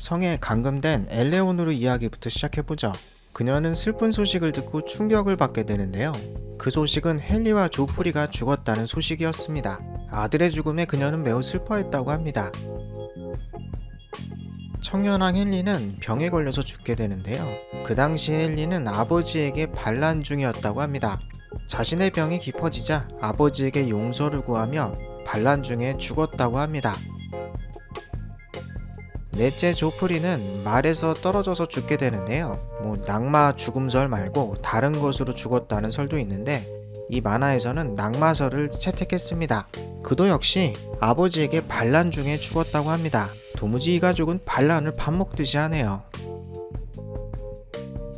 성에 감금된 엘레오노르 이야기부터 시작해보죠. 그녀는 슬픈 소식을 듣고 충격을 받게 되는데요. 그 소식은 헨리와 조프리가 죽었다는 소식이었습니다. 아들의 죽음에 그녀는 매우 슬퍼했다고 합니다. 청년왕 헨리는 병에 걸려서 죽게 되는데요. 그 당시 헨리는 아버지에게 반란 중이었다고 합니다. 자신의 병이 깊어지자 아버지에게 용서를 구하며 반란 중에 죽었다고 합니다. 넷째 조프리는 말에서 떨어져서 죽게 되는데요. 뭐 낙마 죽음설 말고 다른 것으로 죽었다는 설도 있는데 이 만화에서는 낙마설을 채택했습니다. 그도 역시 아버지에게 반란 중에 죽었다고 합니다. 도무지 이 가족은 반란을 밥 먹듯이 하네요.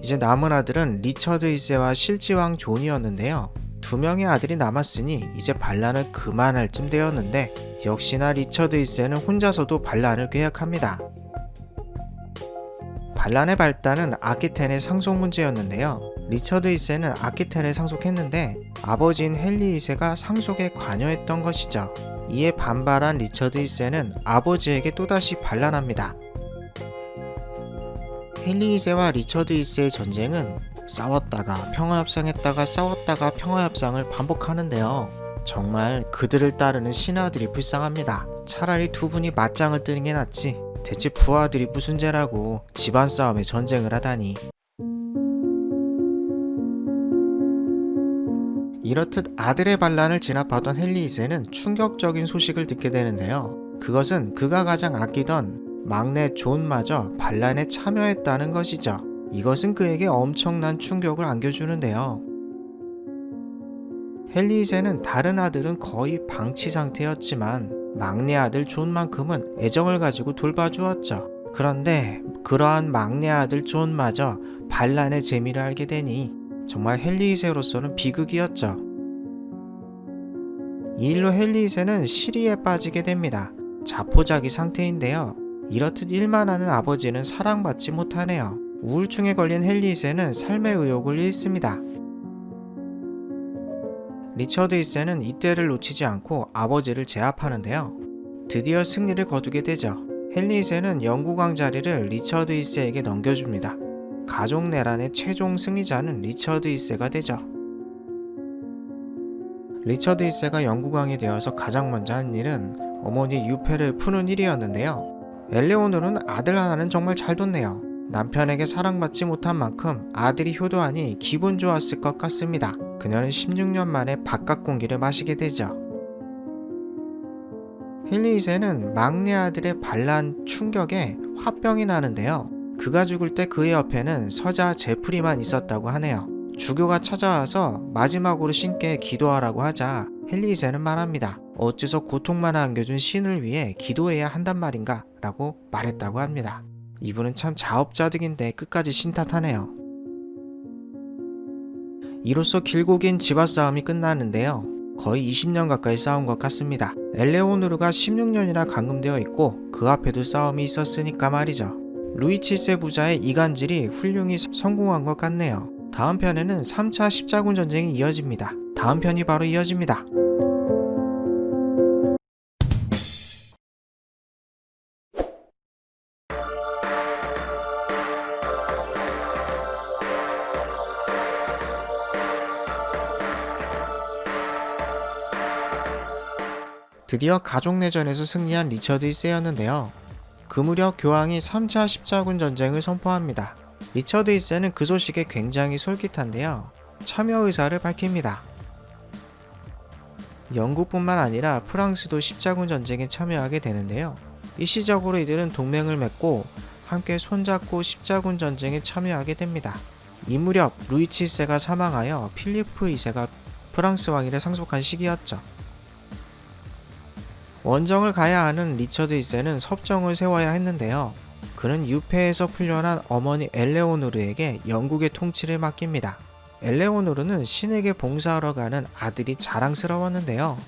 이제 남은 아들은 리처드 1세와 실지왕 존이었는데요. 두 명의 아들이 남았으니 이제 반란을 그만할 쯤 되었는데 역시나 리처드 1세는 혼자서도 반란을 계획합니다. 반란의 발단은 아키텐의 상속 문제였는데요. 리처드 1세는 아키텐을 상속했는데 아버지인 헨리 2세가 상속에 관여했던 것이죠. 이에 반발한 리처드 1세는 아버지에게 또다시 반란합니다. 헨리 2세와 리처드 1세의 전쟁은 싸웠다가 평화협상했다가 싸웠다가 평화협상을 반복하는데요. 정말 그들을 따르는 신하들이 불쌍합니다. 차라리 두 분이 맞짱을 뜨는 게 낫지. 대체 부하들이 무슨 죄라고 집안 싸움에 전쟁을 하다니. 이렇듯 아들의 반란을 진압하던 헨리 2세는 충격적인 소식을 듣게 되는데요. 그것은 그가 가장 아끼던 막내 존마저 반란에 참여했다는 것이죠. 이것은 그에게 엄청난 충격을 안겨주는데요. 헨리 2세는 다른 아들은 거의 방치 상태였지만 막내 아들 존만큼은 애정을 가지고 돌봐주었죠. 그런데 그러한 막내 아들 존마저 반란의 재미를 알게 되니 정말 헨리 2세로서는 비극이었죠. 이 일로 헨리 2세는 시리에 빠지게 됩니다. 자포자기 상태인데요. 이렇듯 일만 하는 아버지는 사랑받지 못하네요. 우울증에 걸린 헨리 2세는 삶의 의욕을 잃습니다. 리처드 1세는 이때를 놓치지 않고 아버지를 제압하는데요. 드디어 승리를 거두게 되죠. 헨리 2세는 영국왕 자리를 리처드 1세에게 넘겨줍니다. 가족 내란의 최종 승리자는 리처드 1세가 되죠. 리처드 1세가 영국왕이 되어서 가장 먼저 한 일은 어머니 유패를 푸는 일이었는데요. 엘레오노는 아들 하나는 정말 잘 뒀네요. 남편에게 사랑받지 못한 만큼 아들이 효도하니 기분 좋았을 것 같습니다. 그녀는 16년 만에 바깥 공기를 마시게 되죠. 헨리 2세는 막내 아들의 반란 충격에 화병이 나는데요. 그가 죽을 때 그의 옆에는 서자 제프리만 있었다고 하네요. 주교가 찾아와서 마지막으로 신께 기도하라고 하자 헨리 2세는 말합니다. 어째서 고통만 안겨준 신을 위해 기도해야 한단 말인가? 라고 말했다고 합니다. 이분은 참 자업자득인데 끝까지 신탓하네요. 이로써 길고 긴 집안 싸움이 끝나는데요. 거의 20년 가까이 싸운 것 같습니다. 엘레오노르가 16년이나 감금되어 있고 그 앞에도 싸움이 있었으니까 말이죠. 루이 7세 부자의 이간질이 훌륭히 성공한 것 같네요. 다음 편에는 3차 십자군 전쟁이 이어집니다. 다음 편이 바로 이어집니다. 드디어 가족 내전에서 승리한 리처드 1세였는데요. 그 무렵 교황이 3차 십자군 전쟁을 선포합니다. 리처드 1세는 그 소식에 굉장히 솔깃한데요. 참여 의사를 밝힙니다. 영국뿐만 아니라 프랑스도 십자군 전쟁에 참여하게 되는데요. 일시적으로 이들은 동맹을 맺고 함께 손잡고 십자군 전쟁에 참여하게 됩니다. 이 무렵 루이 7세가 사망하여 필리프 2세가 프랑스 왕위를 상속한 시기였죠. 원정을 가야 하는 리처드 1세는 섭정을 세워야 했는데요. 그는 유패에서 풀려난 어머니 엘레오노르에게 영국의 통치를 맡깁니다. 엘레오노르는 신에게 봉사하러 가는 아들이 자랑스러웠는데요.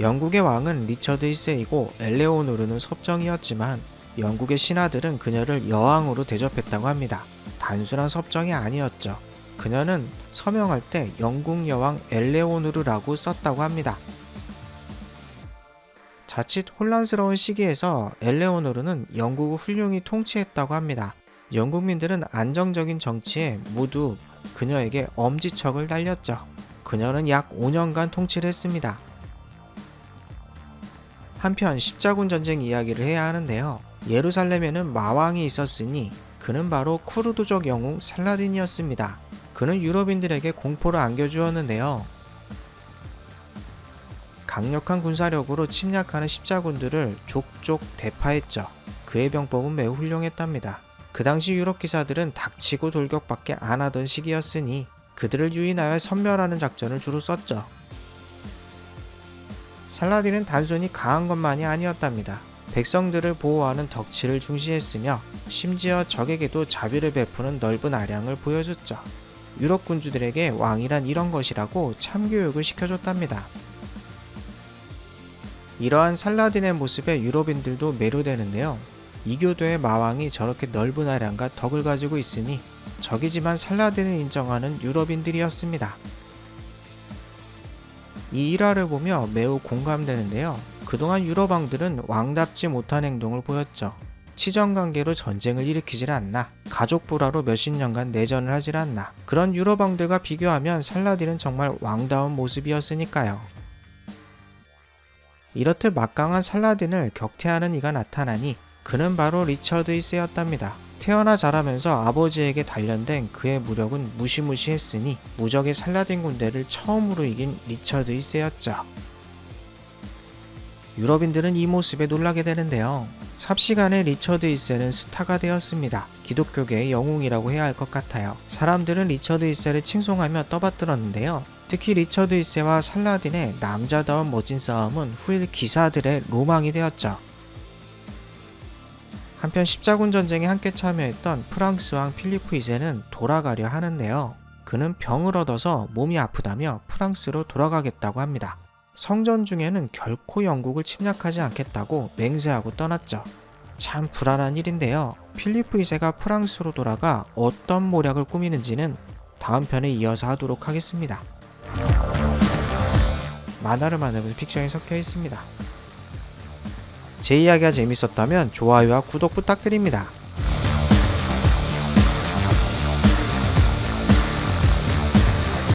영국의 왕은 리처드 1세이고 엘레오노르는 섭정이었지만 영국의 신하들은 그녀를 여왕으로 대접했다고 합니다. 단순한 섭정이 아니었죠. 그녀는 서명할 때 영국 여왕 엘레오노르라고 썼다고 합니다. 자칫 혼란스러운 시기에서 엘레오노르는 영국을 훌륭히 통치했다고 합니다. 영국민들은 안정적인 정치에 모두 그녀에게 엄지척을 날렸죠. 그녀는 약 5년간 통치를 했습니다. 한편 십자군 전쟁 이야기를 해야 하는데요. 예루살렘에는 마왕이 있었으니 그는 바로 쿠르드족 영웅 살라딘이었습니다. 그는 유럽인들에게 공포를 안겨주었는데요. 강력한 군사력으로 침략하는 십자군들을 족족 대파했죠. 그의 병법은 매우 훌륭했답니다. 그 당시 유럽 기사들은 닥치고 돌격밖에 안 하던 시기였으니 그들을 유인하여 섬멸하는 작전을 주로 썼죠. 살라딘은 단순히 강한 것만이 아니었답니다. 백성들을 보호하는 덕치를 중시했으며 심지어 적에게도 자비를 베푸는 넓은 아량을 보여줬죠. 유럽 군주들에게 왕이란 이런 것이라고 참교육을 시켜줬답니다. 이러한 살라딘의 모습에 유럽인들도 매료되는데요. 이교도의 마왕이 저렇게 넓은 아량과 덕을 가지고 있으니 적이지만 살라딘을 인정하는 유럽인들이었습니다. 이 일화를 보며 매우 공감되는데요. 그동안 유럽 왕들은 왕답지 못한 행동을 보였죠. 치정 관계로 전쟁을 일으키질 않나, 가족 불화로 몇십 년간 내전을 하질 않나. 그런 유럽 왕들과 비교하면 살라딘은 정말 왕다운 모습이었으니까요. 이렇듯 막강한 살라딘을 격퇴하는 이가 나타나니 그는 바로 리처드 1세였답니다. 태어나 자라면서 아버지에게 단련된 그의 무력은 무시무시했으니 무적의 살라딘 군대를 처음으로 이긴 리처드 1세였죠. 유럽인들은 이 모습에 놀라게 되는데요. 삽시간에 리처드 1세는 스타가 되었습니다. 기독교계의 영웅이라고 해야 할 것 같아요. 사람들은 리처드 1세를 칭송하며 떠받들었는데요. 특히 리처드 1세와 살라딘의 남자다운 멋진 싸움은 후일 기사들의 로망이 되었죠. 한편 십자군 전쟁에 함께 참여했던 프랑스 왕 필리프 2세는 돌아가려 하는데요. 그는 병을 얻어서 몸이 아프다며 프랑스로 돌아가겠다고 합니다. 성전 중에는 결코 영국을 침략하지 않겠다고 맹세하고 떠났죠. 참 불안한 일인데요. 필리프 2세가 프랑스로 돌아가 어떤 모략을 꾸미는지는 다음 편에 이어서 하도록 하겠습니다. 만화를 만들면서 픽션이 섞여 있습니다. 제 이야기가 재밌었다면 좋아요와 구독 부탁드립니다.